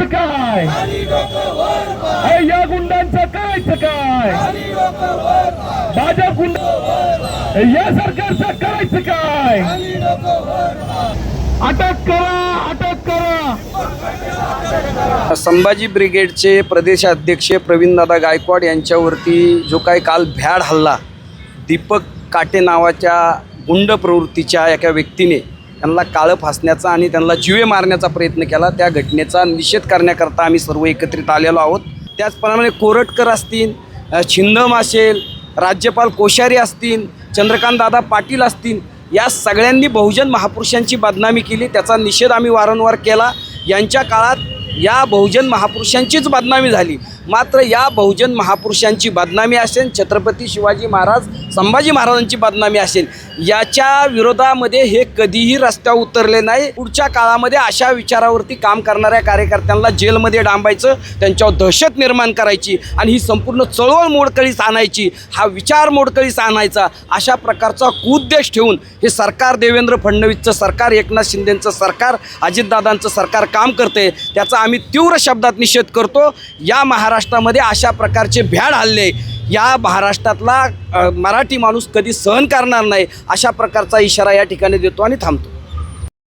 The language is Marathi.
करायचं काय अरे या गुंडांचं करायचं काय माझ्या गुंड या सरकारचं करायचं काय अटक करा अटक करा. संभाजी ब्रिगेडचे प्रदेशाध्यक्ष प्रवीणदादा गायकवाड यांच्यावरती जो काही काल भ्याड हल्ला दीपक काटे नावाच्या गुंड प्रवृत्तीच्या एका व्यक्तीने त्यांना काळं फासण्याचा आणि त्यांना जिवे मारण्याचा प्रयत्न केला. त्या घटनेचा निषेध करण्याकरता आम्ही सर्व एकत्रित आलेलो आहोत. त्याचप्रमाणे कोरटकर असतील छिंदम असेल राज्यपाल कोश्यारी असतील चंद्रकांत दादा पाटील असतील या सगळ्यांनी बहुजन महापुरुषांची बदनामी केली. त्याचा निषेध आम्ही वारंवार केला. यांच्या काळात या बहुजन महापुरुषांचीच बदनामी झाली. मात्र या बहुजन महापुरुषांची बदनामी असेल छत्रपती शिवाजी महाराज संभाजी महाराजांची बदनामी असेल याच्या विरोधामध्ये हे कधीही रस्त्यावर उतरले नाही. पुढच्या काळामध्ये अशा विचारावरती काम करणाऱ्या कार्यकर्त्यांना जेलमध्ये डांबायचं त्यांच्यावर दहशत निर्माण करायची आणि ही संपूर्ण चळवळ मोडकळीस आणायची हा विचार मोडकळीस आणायचा अशा प्रकारचा कुद्देश ठेवून हे सरकार देवेंद्र फडणवीसचं सरकार एकनाथ शिंदेचं सरकार अजितदादांचं सरकार काम करते त्याचा आम्ही तीव्र शब्दात निषेध करतो. या महाराष्ट्रामध्ये अशा प्रकारचे भ्याड हल्ले या महाराष्ट्रातला मराठी माणूस कधी सहन करणार नाही अशा प्रकारचा इशारा या ठिकाणी देतो आणि थांबतो.